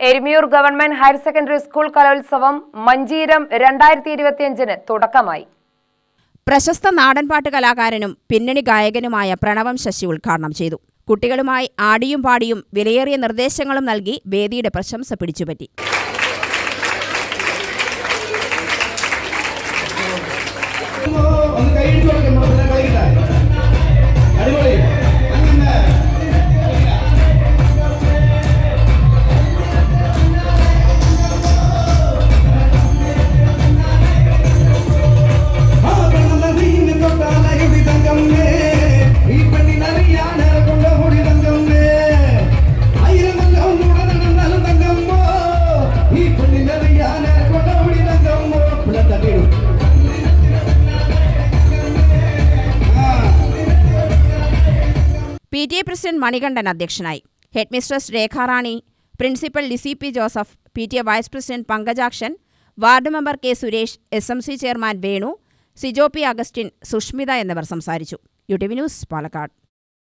Erumiyur government higher secondary school കലോത്സവം മഞ്ചീരം രണ്ടായിരത്തി ഇരുപത്തിയഞ്ചിന് തുടക്കമായി. പ്രശസ്ത നാടൻപാട്ട് കലാകാരനും പിന്നണി ഗായകനുമായ പ്രണവം ശശി ഉദ്ഘാടനം ചെയ്തു. കുട്ടികളുമായി ആടിയും പാടിയും വിലയേറിയ നിർദ്ദേശങ്ങളും നൽകി വേദിയുടെ പ്രശംസ പിടിച്ചുപറ്റി. P T A president Manikandan അധ്യക്ഷനായി. Head mistress Rekharani principal Lissy P Joseph P T A vice president Pankajakshan ward member K Suresh S M C chairman Venu Sijo P Augustine Sushmitha എന്നിവർ സംസാരിച്ചു. U T V news Palakkad.